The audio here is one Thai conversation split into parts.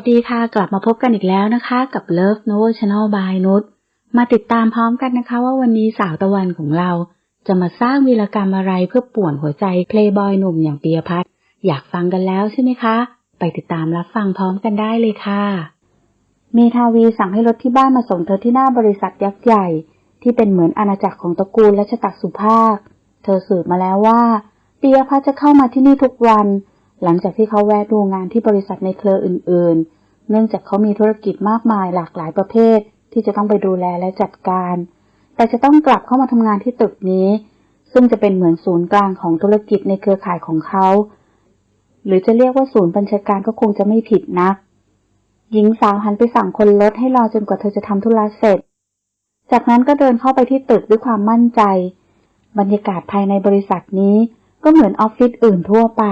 สวัสดีค่ะ กลับมาพบกันอีกแล้วนะคะ กับ Love Novel Channel by นุชมาติดตามพร้อมกันนะคะ ว่าวันนี้สาวตะวันของเรา จะมาสร้างวีรกรรมอะไรเพื่อป่วนหัวใจเพลย์บอยหนุ่มอย่างเปียพัฒอยากฟังกันแล้วใช่ไหมคะ ไปติดตามรับฟังพร้อมกันได้เลยค่ะ เมทาวีสั่งให้รถที่บ้านมาส่งเธอที่หน้าบริษัทยักษ์ใหญ่ ที่เป็นเหมือนอาณาจักรของตระกูลและชะตักสุภาค เธอสืบมาแล้วว่าเปียพัฒจะเข้ามาที่นี่ทุกวัน หลังจากที่เขาแวะดูงานที่บริษัทในเครืออื่น ๆ เนื่องจากเขามีธุรกิจมากมายหลากหลายประเภท ที่จะต้องไปดูแลและจัดการ แต่จะต้องกลับเข้ามาทำงานที่ตึกนี้ ซึ่งจะเป็นเหมือนศูนย์กลางของธุรกิจในเครือข่ายของเขา หรือจะเรียกว่าศูนย์บัญชาการก็คงจะไม่ผิดนัก หญิงสาวหันไปสั่งคนรถให้รอจนกว่าเธอจะทำธุระเสร็จ จากนั้นก็เดินเข้าไปที่ตึกด้วยความมั่นใจ บรรยากาศภายในบริษัทนี้ก็เหมือนออฟฟิศอื่นทั่วไป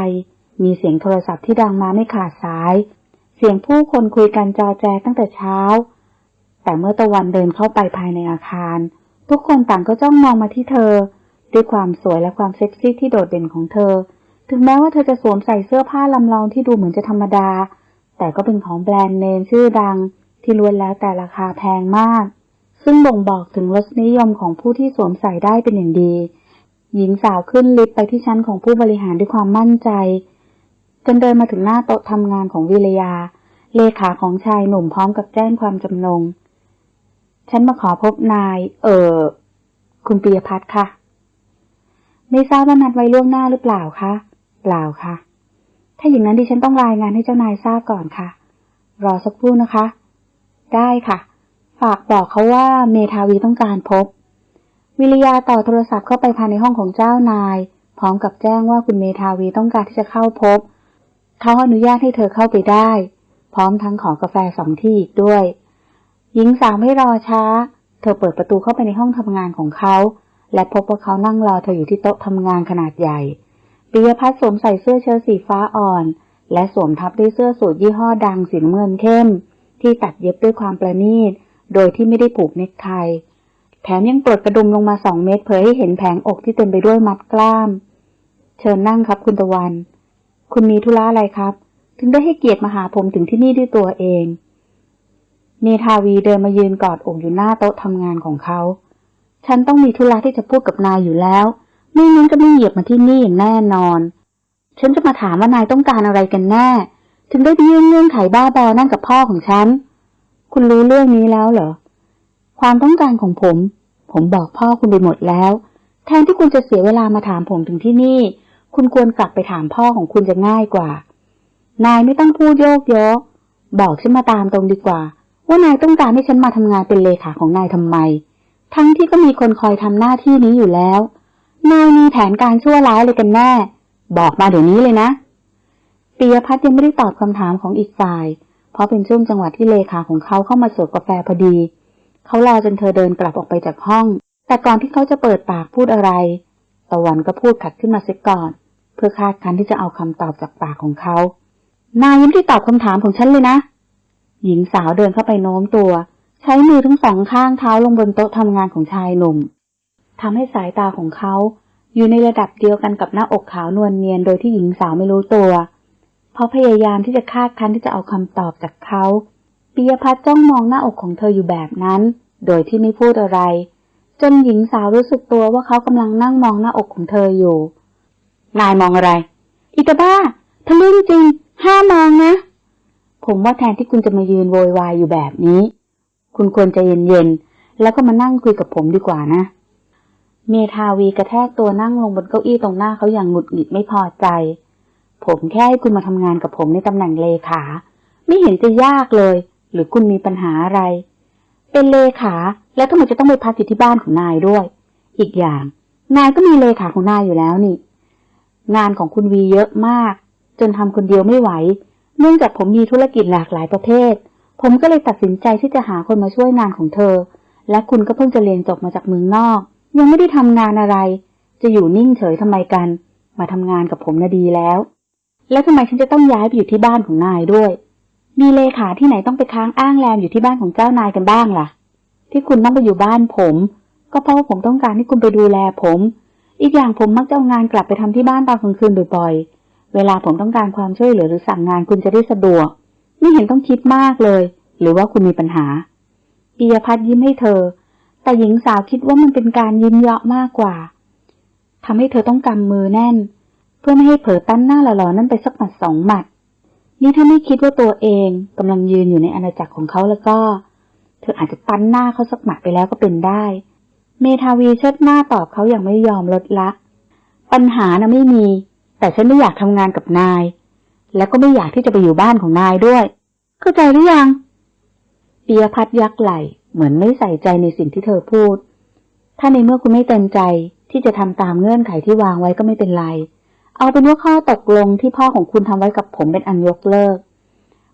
มีเสียงโทรศัพท์ที่ดังมาไม่ขาดสาย เสียงผู้คนคุยกันจอแจตั้งแต่เช้า แต่เมื่อตะวันเดินเข้าไปภายในอาคาร ทุกคนต่างก็จ้องมองมาที่เธอ ด้วยความสวยและความเซ็กซี่ที่โดดเด่นของเธอ ถึงแม้ว่าเธอจะสวมใส่เสื้อผ้าลำลองที่ดูเหมือนจะธรรมดา แต่ก็เป็นของแบรนด์เนมชื่อดัง ที่ล้วนแล้วแต่ราคาแพงมาก ซึ่งบ่งบอกถึงรสนิยมของผู้ที่สวมใส่ได้เป็นอย่างดี หญิงสาวขึ้นลิฟต์ไปที่ชั้นของผู้บริหารด้วยความมั่นใจ จนเดินมาถึงหน้าโต๊ะทำงานของวิรยา เลขาของชายหนุ่มพร้อมกับแจ้งความจำนง ฉันมาขอพบนาย เออคุณปียพัฒน์ค่ะ ไม่ทราบว่านัดไว้ล่วงหน้าหรือเปล่าคะเปล่าค่ะ ถ้าอย่างนั้นดิฉันต้องรายงานให้เจ้านายทราบก่อนค่ะ รอสักครู่นะคะ ได้ค่ะ ฝากบอกเขาว่าเมทาวีต้องการพบ วิริยาต่อโทรศัพท์เข้าไปภายในห้องของเจ้านาย พร้อมกับแจ้งว่าคุณเมทาวีต้องการที่จะเข้าพบ เขาอนุญาตให้เธอเข้าไปได้ พร้อมทั้งขอกาแฟสองที่อีกด้วย หญิงสาวไม่รอช้า เธอเปิดประตูเข้าไปในห้องทำงานของเขา และพบว่าเขานั่งรอเธออยู่ที่โต๊ะทำงานขนาดใหญ่ปิยพัฒน์สวมใส่เสื้อเชิ้ตสีฟ้าอ่อน และสวมทับด้วยเสื้อสูทยี่ห้อดังสีน้ำเงินเข้ม ที่ตัดเย็บด้วยความประณีต โดยที่ไม่ได้ผูกเนคไทแถมยังปลดกระดุมลงมาสองเม็ดเผยให้เห็นแผงอกที่เต็มไปด้วยมัดกล้าม เชิญนั่งครับคุณตะวัน คุณมีธุระอะไรครับ ถึงได้ให้เกียรติมาหาผมถึงที่นี่ด้วยตัวเอง เมทาวีเดินมายืนกอดอกอยู่หน้าโต๊ะทำงานของเขา ฉันต้องมีธุระที่จะพูดกับนายอยู่แล้ว ไม่งั้นจะไม่เหยียบมาที่นี่อย่างแน่นอน ฉันจะมาถามว่านายต้องการอะไรกันแน่ ถึงได้ไปยื่นเงื่อนไขบ้าบอนั่นกับพ่อของฉัน คุณรู้เรื่องนี้แล้วเหรอ ความต้องการของผม ผมบอกพ่อคุณไปหมดแล้ว แทนที่คุณจะเสียเวลามาถามผมถึงที่นี่ คุณควรกลับไปถามพ่อของคุณจะง่ายกว่า นายไม่ต้องพูดโยกเยอะบอกฉันมาตามตรงดีกว่า ว่านายต้องการให้ฉันมาทำงานเป็นเลขาของนายทำไม ทั้งที่ก็มีคนคอยทำหน้าที่นี้อยู่แล้ว นายมีแผนการชั่วร้ายเลยกันแน่ บอกมาเดี๋ยวนี้เลยนะปียพัฒน์ยังไม่ได้ตอบคำถามของอีกฝ่าย เพราะเป็นช่วงจังหวะที่เลขาของเขาเข้ามาเสิร์ฟกาแฟพอดี เขารอจนเธอเดินกลับออกไปจากห้อง แต่ก่อนที่เขาจะเปิดปากพูดอะไร ตะวันก็พูดขัดขึ้นมาเสียก่อน เพื่อคาดคันที่จะเอาคำตอบจากปากของเขา นายยังไม่ได้ตอบคำถามของฉันเลยนะ หญิงสาวเดินเข้าไปโน้มตัว ใช้มือทั้งสองข้างเท้าลงบนโต๊ะทำงานของชายหนุ่มทำให้สายตาของเขา อยู่ในระดับเดียวกันกับหน้าอกขาวนวลเนียนโดยที่หญิงสาวไม่รู้ตัว เพราะพยายามที่จะคาดคันที่จะเอาคำตอบจากเขาปิยพัฒน์จ้องมองหน้าอกของเธออยู่แบบนั้น โดยที่ไม่พูดอะไร จนหญิงสาวรู้สึกตัวว่าเขากำลังนั่งมองหน้าอกของเธออยู่ นายมองอะไร อิตาบ้าทะลึ่งจริง ห้ามองนะ ผมว่าแทนที่คุณจะมายืนโวยวายอยู่แบบนี้ คุณควรจะเย็นๆ แล้วก็มานั่งคุยกับผมดีกว่านะ เมทาวีกระแทกตัวนั่งลงบนเก้าอี้ตรงหน้าเขาอย่างหงุดหงิดไม่พอใจ ผมแค่ให้คุณมาทำงานกับผมในตำแหน่งเลขา ไม่เห็นจะยากเลย หรือคุณมีปัญหาอะไร เป็นเลขา แล้วทำไมจะต้องไปพักอยู่ที่บ้านของนายด้วย อีกอย่าง นายก็มีเลขาของนายอยู่แล้วนี่ งานของคุณวีเยอะมาก จนทำคนเดียวไม่ไหว เนื่องจากผมมีธุรกิจหลากหลายประเภท ผมก็เลยตัดสินใจที่จะหาคนมาช่วยงานของเธอ และคุณก็เพิ่งจะเรียนจบมาจากเมืองนอก ยังไม่ได้ทำงานอะไร จะอยู่นิ่งเฉยทำไมกัน มาทำงานกับผมน่ะดีแล้ว แล้วทำไมฉันจะต้องย้ายไปอยู่ที่บ้านของนายด้วย มีเลขาที่ไหนต้องไปค้างอ้างแรมอยู่ที่บ้านของเจ้านายกันบ้างล่ะ ที่คุณต้องไปอยู่บ้านผม ก็เพราะว่าผมต้องการให้คุณไปดูแลผม อีกอย่างผมมักจะเอางานกลับไปทำที่บ้านตอนกลางคืนบ่อยๆ เวลาผมต้องการความช่วยเหลือหรือสั่งงานคุณจะได้สะดวก ไม่เห็นต้องคิดมากเลย หรือว่าคุณมีปัญหาปียพัฒน์ยิ้มให้เธอ แต่หญิงสาวคิดว่ามันเป็นการยิ้มเยาะมากกว่าทำให้เธอต้องกำมือแน่น เพื่อไม่ให้เผลอตั้นหน้าหล่อๆนั่นไปสักหมัดสองหมัดนี่ถ้าไม่คิดว่าตัวเองกำลังยืนอยู่ในอาณาจักรของเขาแล้วก็ ออาจจะปั้นหน้าเขาสักหมัดไปแล้วก็เป็นได้ เมทาวีเชิดหน้าตอบเขาอย่างไม่ยอมลดละ ปัญหานะไม่มี แต่ฉันไม่อยากทำงานกับนาย แล้วก็ไม่อยากที่จะไปอยู่บ้านของนายด้วย เข้าใจหรือยังปียพัฒยักไหลเหมือนไม่ใส่ใจในสิ่งที่เธอพูด ถ้าในเมื่อคุณไม่เต็มใจที่จะทำตามเงื่อนไขที่วางไว้ก็ไม่เป็นไร เอาเป็นว่าข้อตกลงที่พ่อของคุณทำไว้กับผมเป็นอันยกเลิก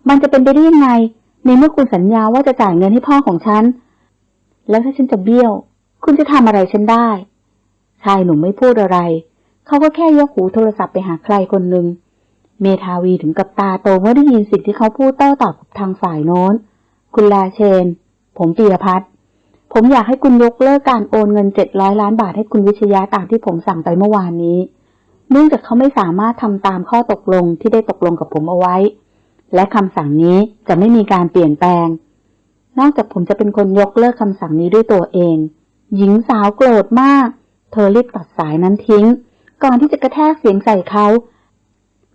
มันจะเป็นไปได้ยังไง ในเมื่อคุณสัญญาว่าจะจ่ายเงินให้พ่อของฉัน แล้วถ้าฉันจะเบี้ยว คุณจะทำอะไรฉันได้ ชายหนุ่มไม่พูดอะไร เขาก็แค่ยกหูโทรศัพท์ไปหาใครคนหนึ่ง เมทาวีถึงกับตาโตเมื่อได้ยินสิ่งที่เขาพูดโต้ตอบกับทางฝ่ายโน้น คุณลาเชน ผมปียพัฒน์ผมอยากให้คุณยกเลิกการโอนเงินเจ็ดร้อยล้านบาทให้คุณวิชยะตามที่ผมสั่งไปเมื่อวานนี้ เนื่องจากเขาไม่สามารถทำตามข้อตกลงที่ได้ตกลงกับผมเอาไว้ และคำสั่งนี้จะไม่มีการเปลี่ยนแปลง นอกจากผมจะเป็นคนยกเลิกคำสั่งนี้ด้วยตัวเอง หญิงสาวโกรธมาก เธอรีบตัดสายนั้นทิ้ง ก่อนที่จะกระแทกเสียงใส่เขา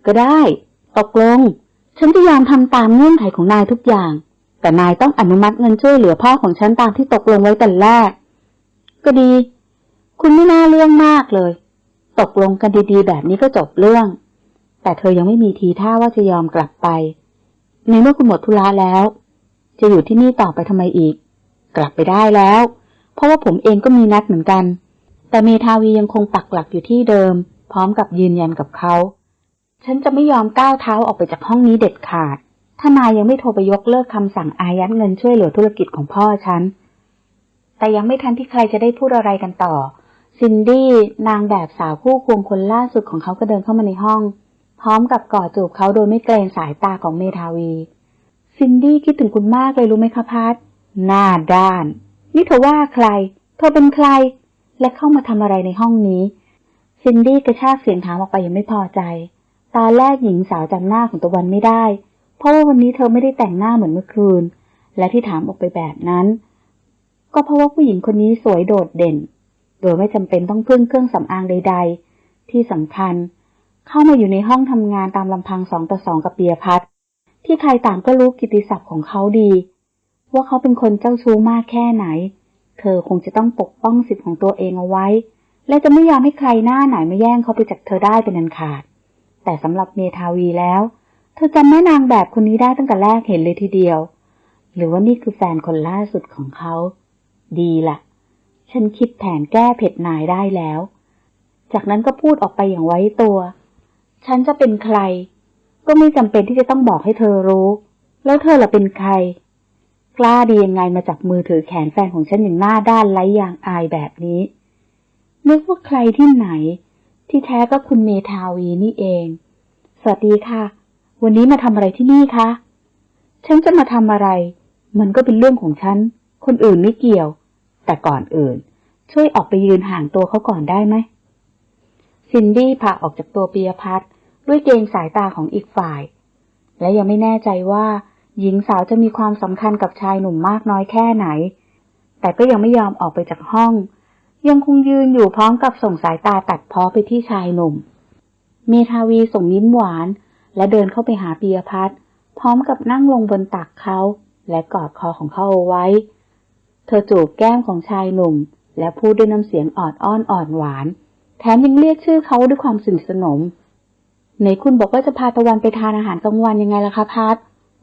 ก็ได้ ตกลง ฉันจะยอมทำตามเงื่อนไขของนายทุกอย่าง แต่นายต้องอนุมัติเงินช่วยเหลือพ่อของฉันตามที่ตกลงไว้แต่แรก ก็ดี คุณไม่น่าเรื่องมากเลย ตกลงกันดีๆ แบบนี้ก็จบเรื่อง แต่เธอยังไม่มีทีท่าว่าจะยอมกลับไป ในเมื่อคุณหมดธุระแล้ว จะอยู่ที่นี่ต่อไปทำไมอีก กลับไปได้แล้ว เพราะว่าผมเองก็มีนัดเหมือนกัน แต่เมทาวียังคงปักหลักอยู่ที่เดิม พร้อมกับยืนยันกับเขา ฉันจะไม่ยอมก้าวเท้าออกไปจากห้องนี้เด็ดขาด ถ้านายยังไม่โทรไปยกเลิกคำสั่งอายัดเงินช่วยเหลือธุรกิจของพ่อฉัน แต่ยังไม่ทันที่ใครจะได้พูดอะไรกันต่อ ซินดี้นางแบบสาวคู่ควงคนล่าสุดของเขาก็เดินเข้ามาในห้อง พร้อมกับกอดจูบเขาโดยไม่เกรงสายตาของเมทาวี ซินดี้คิดถึงคุณมากเลยรู้ไหมคะพัทหน้าด้าน นี่เธอว่าใคร เธอเป็นใคร และเข้ามาทำอะไรในห้องนี้ ซินดี้กระชากเสียงถามออกไปยังไม่พอใจตอนแรกหญิงสาวจำหน้าของตะวันไม่ได้ เพราะว่าวันนี้เธอไม่ได้แต่งหน้าเหมือนเมื่อคืน และที่ถามออกไปแบบนั้น ก็เพราะว่าผู้หญิงคนนี้สวยโดดเด่น โดยไม่จำเป็นต้องพึ่งเครื่องสำอางใด ๆ ที่สำคัญเเข้ามาอยู่ในห้องทำงานตามลำพังสองต่อสองกับเปียพัทที่ใครต่างก็รู้กิตติศัพท์ของเขาดี ว่าเขาเป็นคนเจ้าชู้มากแค่ไหน เธอคงจะต้องปกป้องสิทธิ์ของตัวเองเอาไว้ และจะไม่ยอมให้ใครหน้าไหนมาแย่งเขาไปจากเธอได้เป็นอันขาด แต่สำหรับเมทาวีแล้ว เธอจำแม่นางแบบคนนี้ได้ตั้งแต่แรกเห็นเลยทีเดียว หรือว่านี่คือแฟนคนล่าสุดของเขา ดีละ่ะ ฉันคิดแผนแก้เผ็ดนายได้แล้ว จากนั้นก็พูดออกไปอย่างไว้ตัว ฉันจะเป็นใคร ก็ไม่จำเป็นที่จะต้องบอกให้เธอรู้ แล้วเธอล่ะเป็นใคร กล้าดียังไงมาจับมือถือแขนแฟนของฉันอย่างหน้าด้านไร้ยางอายแบบนี้ นึกว่าใครที่ไหน ที่แท้ก็คุณเมทาวีนี่เอง สวัสดีค่ะ วันนี้มาทำอะไรที่นี่คะฉันจะมาทำอะไร มันก็เป็นเรื่องของฉัน คนอื่นไม่เกี่ยว แต่ก่อนอื่น ช่วยออกไปยืนห่างตัวเขาก่อนได้ไหมซินดี้พาออกจากตัวเปียพัท ด้วยเกรงสายตาของอีกฝ่าย และยังไม่แน่ใจว่า หญิงสาวจะมีความสำคัญกับชายหนุ่มมากน้อยแค่ไหน แต่ก็ยังไม่ยอมออกไปจากห้อง ยังคงยืนอยู่พร้อมกับส่งสายตาตัดพ้อไปที่ชายหนุ่ม เมทาวีส่งยิ้มหวาน และเดินเข้าไปหาปียพัทพร้อมกับนั่งลงบนตักเขาและกอดคอของเขาเอาไว้ เธอจูบแก้มของชายหนุ่ม และพูดด้วยน้ำเสียงอ่อนอ้อนอ่อนหวาน แถมยังเรียกชื่อเขาด้วยความสนิทสนม ไหนคุณบอกว่าจะพาตะวันไปทานอาหารกลางวันยังไงล่ะคะพัท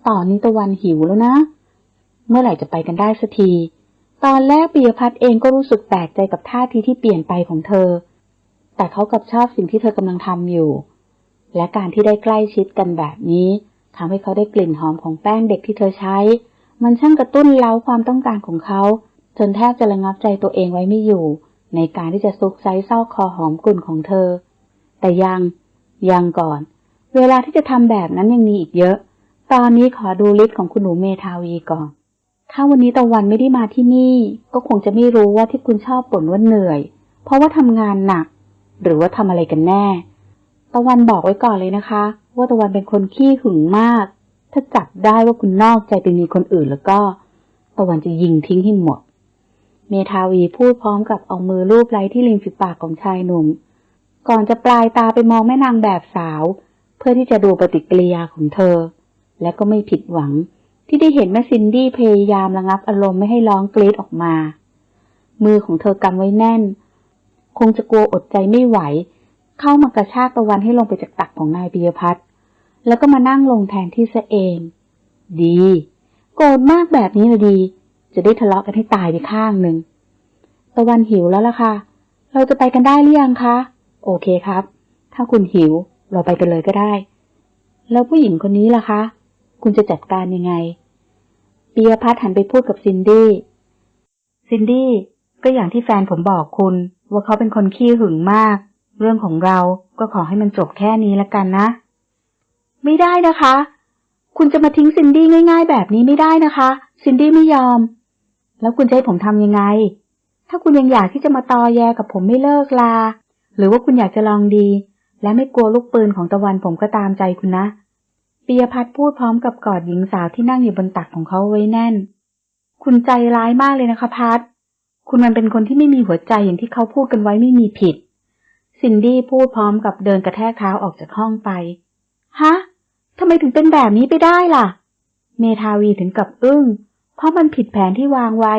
ตอนนี้ตะวันหิวแล้วนะ เมื่อไหร่จะไปกันได้สักที ตอนแรกปียพัทเองก็รู้สึกแปลกใจกับท่าทีที่เปลี่ยนไปของเธอ แต่เขากลับชอบสิ่งที่เธอกำลังทำอยู่ และการที่ได้ใกล้ชิดกันแบบนี้ทำให้เขาได้กลิ่นหอมของแป้งเด็กที่เธอใช้ มันช่างกระตุ้นเล้าความต้องการของเขา จนแทบจะระงับใจตัวเองไว้ไม่อยู่ ในการที่จะซุกไซซอกคอหอมกลุ่นของเธอ แต่ยัง ยังก่อน เวลาที่จะทำแบบนั้นยังมีอีกเยอะ ตอนนี้ขอดูลิสต์ของคุณหนูเมทาวีก่อน ถ้าวันนี้ตะวันไม่ได้มาที่นี่ ก็คงจะไม่รู้ว่าที่คุณชอบบ่นว่าเหนื่อย เพราะว่าทำงานหนัก หรือว่าทำอะไรกันแน่ ตะวันบอกไว้ก่อนเลยนะคะ ว่าตะวันเป็นคนขี้หึงมาก ถ้าจับได้ว่าคุณนอกใจไปมีคนอื่นแล้วก็ ตะวันจะยิงทิ้งให้หมด เมทาวีพูดพร้อมกับเอามือลูบไล้ที่ริมฝีปากของชายหนุ่ม ก่อนจะปลายตาไปมองแม่นางแบบสาว เพื่อที่จะดูปฏิกิริยาของเธอ และก็ไม่ผิดหวัง ที่ได้เห็นแม่ซินดี้พยายามระงับอารมณ์ไม่ให้ร้องกรีดออกมา มือของเธอกำไว้แน่น คงจะกลัวอดใจไม่ไหว เข้ามากระชากตะวันให้ลงไปจากตักของนายปิยพัฒน์แล้วก็มานั่งลงแทนที่ซะเอง ดี โกรธมากแบบนี้เลยดี จะได้ทะเลาะกันให้ตายไปข้างหนึ่งตะวันหิวแล้วล่ะค่ะ เราจะไปกันได้หรือยังคะ โอเคครับ ถ้าคุณหิวเราไปกันเลยก็ได้ แล้วผู้หญิงคนนี้ล่ะคะ คุณจะจัดการยังไงปียพัฒน์หันไปพูดกับซินดี้ ซินดี้ก็อย่างที่แฟนผมบอกคุณ ว่าเขาเป็นคนขี้หึงมาก เรื่องของเราก็ขอให้มันจบแค่นี้ละกันนะ ไม่ได้นะคะ คุณจะมาทิ้งซินดี้ง่าย ๆ แบบนี้ไม่ได้นะคะ ซินดี้ไม่ยอม แล้วคุณจะให้ผมทำยังไง ถ้าคุณยังอยากที่จะมาตอแยกับผมไม่เลิกลา หรือว่าคุณอยากจะลองดี และไม่กลัวลูกปืนของตะวันผมก็ตามใจคุณนะปียพัฒน์พูดพร้อมกับกอดหญิงสาวที่นั่งอยู่บนตักของเขาไว้แน่น คุณใจร้ายมากเลยนะคะพัฒคุณมันเป็นคนที่ไม่มีหัวใจอย่างที่เขาพูดกันไว้ไม่มีผิด ซินดี้พูดพร้อมกับเดินกระแทกเท้าออกจากห้องไป ฮะทำไมถึงเป็นแบบนี้ไปได้ล่ะ เมทาวีถึงกับอึ้ง เพราะมันผิดแผนที่วางไว้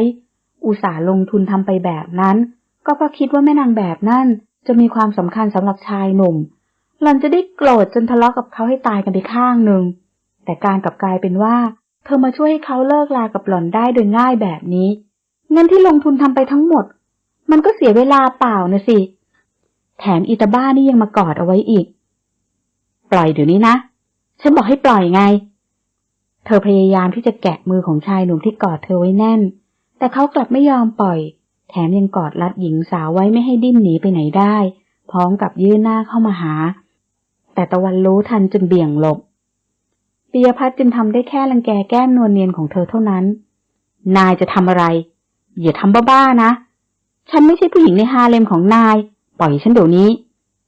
อุตส่าห์ลงทุนทำไปแบบนั้น ก็เพราะคิดว่าแม่นางแบบนั่น จะมีความสำคัญสำหรับชายหนุ่ม หล่อนจะได้โกรธจนทะเลาะกับเขาให้ตายกันไปข้างหนึ่ง แต่การกลับกลายเป็นว่า เธอมาช่วยให้เขาเลิกลากับหล่อนได้โดยง่ายแบบนี้ เงินที่ลงทุนทำไปทั้งหมด มันก็เสียเวลาเปล่านะสิ แถมอีตาบ้านี่ยังมากอดเอาไว้อีก ปล่อยเดี๋ยวนี้นะ ฉันบอกให้ปล่อยไง เธอพยายามที่จะแกะมือของชายหนุ่มที่กอดเธอไว้แน่น แต่เขากลับไม่ยอมปล่อย แถมยังกอดรัดหญิงสาวไว้ไม่ให้ดิ้นหนีไปไหนได้ พร้อมกับยื่นหน้าเข้ามาหา แต่ตะวันรู้ทันจึงเบี่ยงหลบปิยพัฒน์จึงทำได้แค่รังแกแก้มนวลเนียนของเธอเท่านั้น นายจะทำอะไร อย่าทำบ้าๆนะ ฉันไม่ใช่ผู้หญิงในฮาเลมของนาย ปล่อยฉันเดี๋ยวนี้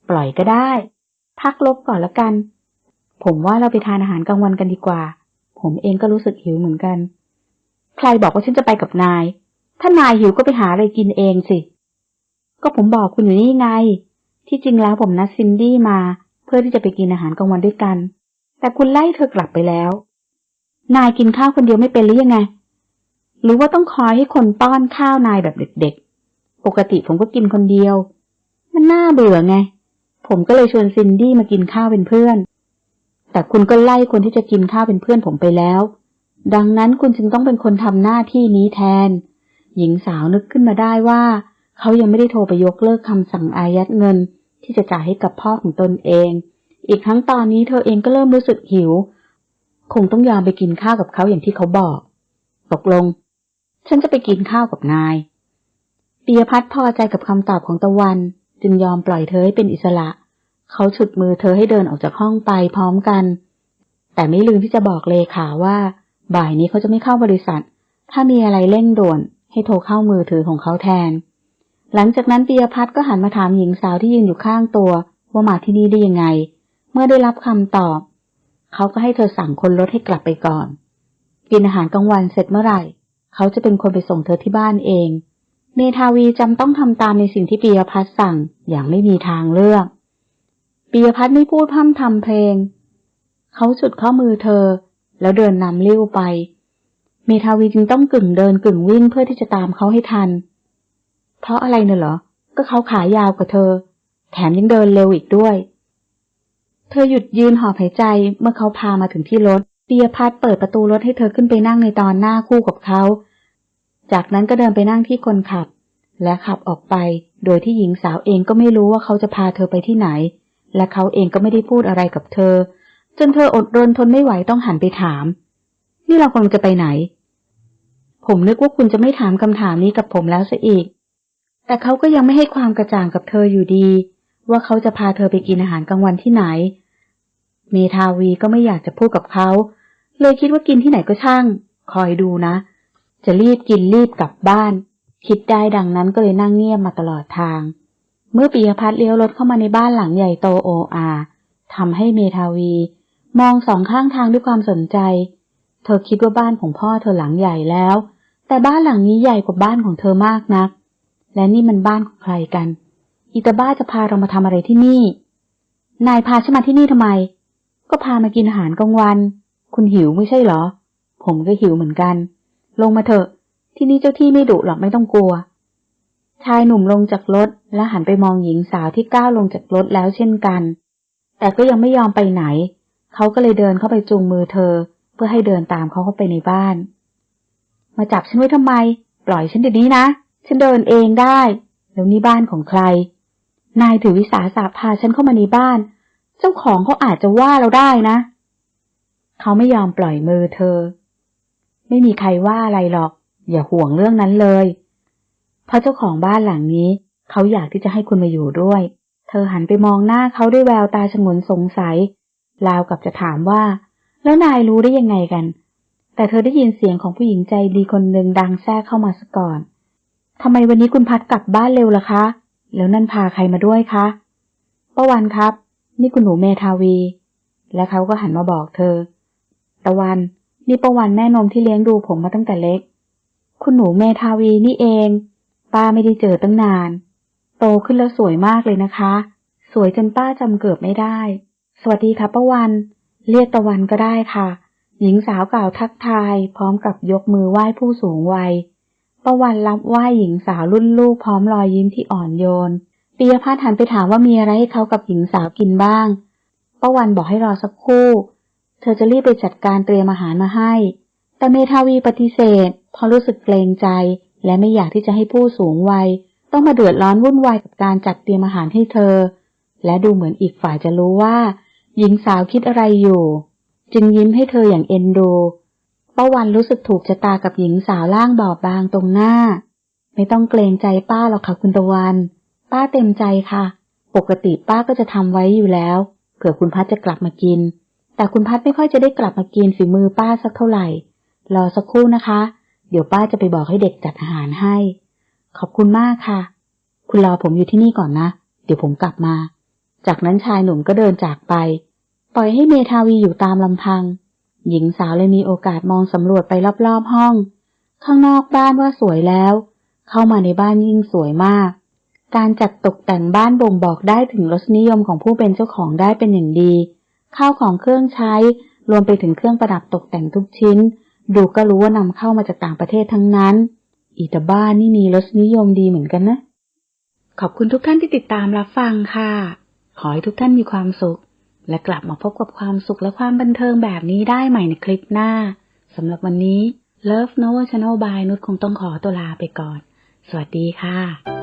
ปล่อยก็ได้ พักลบก่อนละกัน ผมว่าเราไปทานอาหารกลางวันกันดีกว่า ผมเองก็รู้สึกหิวเหมือนกัน ใครบอกว่าฉันจะไปกับนาย ถ้านายหิวก็ไปหาอะไรกินเองสิ ก็ผมบอกคุณอยู่นี่ไง ที่จริงแล้วผมนัดซินดี้มา เพื่อที่จะไปกินอาหารกลางวันด้วยกัน แต่คุณไล่เธอกลับไปแล้ว นายกินข้าวคนเดียวไม่เป็นหรือยังไง หรือว่าต้องคอยให้คนป้อนข้าวนายแบบเด็กๆ ปกติผมก็กินคนเดียว มันน่าเบื่อไง ผมก็เลยชวนซินดี้มากินข้าวเป็นเพื่อน แต่คุณก็ไล่คนที่จะกินข้าวเป็นเพื่อนผมไปแล้ว ดังนั้นคุณจึงต้องเป็นคนทำหน้าที่นี้แทน หญิงสาวนึกขึ้นมาได้ว่า เขายังไม่ได้โทรไปยกเลิกคำสั่งอายัดเงิน ที่จะจ่ายให้กับพ่อของตนเอง อีกทั้งตอนนี้เธอเองก็เริ่มรู้สึกหิว คงต้องยอมไปกินข้าวกับเขาอย่างที่เขาบอก ตกลง ฉันจะไปกินข้าวกับนายปียพัฒน์พอใจกับคำตอบของตะวัน จึงยอมปล่อยเธอให้เป็นอิสระ เขาฉุดมือเธอให้เดินออกจากห้องไปพร้อมกัน แต่ไม่ลืมที่จะบอกเลขาว่า บ่ายนี้เขาจะไม่เข้าบริษัท ถ้ามีอะไรเร่งด่วน ให้โทรเข้ามือถือของเขาแทน หลังจากนั้นปียพัฒน์ก็หันมาถามหญิงสาวที่ยืนอยู่ข้างตัว ว่ามาที่นี่ได้ยังไง เมื่อได้รับคำตอบ เขาก็ให้เธอสั่งคนรถให้กลับไปก่อน กินอาหารกลางวันเสร็จเมื่อไหร่ เขาจะเป็นคนไปส่งเธอที่บ้านเอง เมทาวีจำต้องทำตามในสิ่งที่ปียพัฒน์สั่งอย่างไม่มีทางเลือกปียพัฒน์ไม่พูดพร่ำทำเพลง เขาจุดข้อมือเธอ แล้วเดินนำเลี้ยวไป เมทาวีจึงต้องกึ่งเดินกึ่งวิ่งเพื่อที่จะตามเขาให้ทัน เพราะอะไรเน่ะเหรอ ก็เขาขายาวกว่าเธอ แถมยังเดินเร็วอีกด้วย เธอหยุดยืนหอบหายใจเมื่อเขาพามาถึงที่รถเปียพัฒน์เปิดประตูรถให้เธอขึ้นไปนั่งในตอนหน้าคู่กับเขา จากนั้นก็เดินไปนั่งที่คนขับ และขับออกไป โดยที่หญิงสาวเองก็ไม่รู้ว่าเขาจะพาเธอไปที่ไหน และเขาเองก็ไม่ได้พูดอะไรกับเธอ จนเธออดรนทนไม่ไหวต้องหันไปถาม นี่เรากำลังจะไปไหน ผมนึกว่าคุณจะไม่ถามคำถามนี้กับผมแล้วซะอีก แต่เขาก็ยังไม่ให้ความกระจ่างกับเธออยู่ดี ว่าเขาจะพาเธอไปกินอาหารกลางวันที่ไหน เมทาวีก็ไม่อยากจะพูดกับเขา เลยคิดว่ากินที่ไหนก็ช่าง คอยดูนะ จะรีบกินรีบกลับบ้าน คิดได้ดังนั้นก็เลยนั่งเงียบมาตลอดทาง เมื่อปียพัฒน์เลี้ยวรถเข้ามาในบ้านหลังใหญ่โตโออาทำให้เมทาวี มองสองข้างทางด้วยความสนใจ เธอคิดว่าบ้านของพ่อเธอหลังใหญ่แล้ว แต่บ้านหลังนี้ใหญ่กว่าบ้านของเธอมากนัก และนี่มันบ้านของใครกันอีตาบ้าจะพาเรามาทำอะไรที่นี่ นายพาฉันมาที่นี่ทำไม ก็พามากินอาหารกลางวัน คุณหิวไม่ใช่เหรอ ผมก็หิวเหมือนกัน ลงมาเถอะ ที่นี่เจ้าที่ไม่ดุหรอกไม่ต้องกลัว ชายหนุ่มลงจากรถและหันไปมองหญิงสาวที่ก้าวลงจากรถแล้วเช่นกัน แต่ก็ยังไม่ยอมไปไหน เขาก็เลยเดินเข้าไปจูงมือเธอ เพื่อให้เดินตามเขาเข้าไปในบ้าน มาจับฉันไว้ทำไม ปล่อยฉันเดี๋ยวนี้นะ ฉันเดินเองได้ แล้วนี่บ้านของใคร นายถือวิสาสะพาฉันเข้ามาในบ้าน เจ้าของเขาอาจจะว่าเราได้นะ เขาไม่ยอมปล่อยมือเธอ ไม่มีใครว่าอะไรหรอก อย่าห่วงเรื่องนั้นเลย เพราะเจ้าของบ้านหลังนี้ เขาอยากที่จะให้คุณมาอยู่ด้วย เธอหันไปมองหน้าเขาด้วยแววตาฉงนสงสัยราวกับจะถามว่า แล้วนายรู้ได้ยังไงกัน แต่เธอได้ยินเสียงของผู้หญิงใจดีคนหนึ่งดังแทรกเข้ามาซะก่อนทำไมวันนี้คุณพัดกลับบ้านเร็วล่ะคะ แล้วนั่นพาใครมาด้วยคะป้าวันครับ นี่คุณหนูเมทาวี และเขาก็หันมาบอกเธอ ตะวัน นี่ป้าวันแม่นมที่เลี้ยงดูผมมาตั้งแต่เล็ก คุณหนูเมทาวีนี่เอง ป้าไม่ได้เจอตั้งนาน โตขึ้นแล้วสวยมากเลยนะคะ สวยจนป้าจำเกือบไม่ได้ สวัสดีค่ะป้าวัน เรียกตะวันก็ได้ค่ะ หญิงสาวกล่าวทักทายพร้อมกับยกมือไหว้ผู้สูงวัยป้าวันรับไหว้หญิงสาวรุ่นลูกพร้อมรอยยิ้มที่อ่อนโยนปิยพัฒน์หันไปถามว่ามีอะไรให้เขากับหญิงสาวกินบ้างป้าวันบอกให้รอสักครู่ เธอจะรีบไปจัดการเตรียมอาหารมาให้ แต่เมทาวีปฏิเสธเพราะรู้สึกเกรงใจ และไม่อยากที่จะให้ผู้สูงวัย ต้องมาเดือดร้อนวุ่นวายกับการจัดเตรียมอาหารให้เธอ และดูเหมือนอีกฝ่ายจะรู้ว่า หญิงสาวคิดอะไรอยู่ จึงยิ้มให้เธออย่างเอ็นดูป้าวันรู้สึกถูกชะตากับหญิงสาวล่างบอบบางตรงหน้า ไม่ต้องเกรงใจป้าหรอกค่ะคุณตะวัน ป้าเต็มใจค่ะ ปกติป้าก็จะทำไว้อยู่แล้ว เผื่อคุณพัดจะกลับมากิน แต่คุณพัดไม่ค่อยจะได้กลับมากินฝีมือป้าสักเท่าไหร่ รอสักครู่นะคะ เดี๋ยวป้าจะไปบอกให้เด็กจัดอาหารให้ ขอบคุณมากค่ะ คุณรอผมอยู่ที่นี่ก่อนนะ เดี๋ยวผมกลับมา จากนั้นชายหนุ่มก็เดินจากไป ปล่อยให้เมทาวีอยู่ตามลำพัง หญิงสาวเลยมีโอกาสมองสำรวจไปรอบๆห้อง ข้างนอกบ้านว่าสวยแล้ว เข้ามาในบ้านยิ่งสวยมาก การจัดตกแต่งบ้านบ่งบอกได้ถึงรสนิยมของผู้เป็นเจ้าของได้เป็นอย่างดี ข้าวของเครื่องใช้ รวมไปถึงเครื่องประดับตกแต่งทุกชิ้น ดูก็รู้ว่านำเข้ามาจากต่างประเทศทั้งนั้นอีตาบ้านนี่มีรสนิยมดีเหมือนกันนะ ขอบคุณทุกท่านที่ติดตามรับฟังค่ะ ขอให้ทุกท่านมีความสุข และกลับมาพบกับความสุขและความบันเทิงแบบนี้ได้ใหม่ในคลิปหน้าสำหรับวันนี้ Love n o v e Channel by นุชคงต้องขอตัวลาไปก่อน สวัสดีค่ะ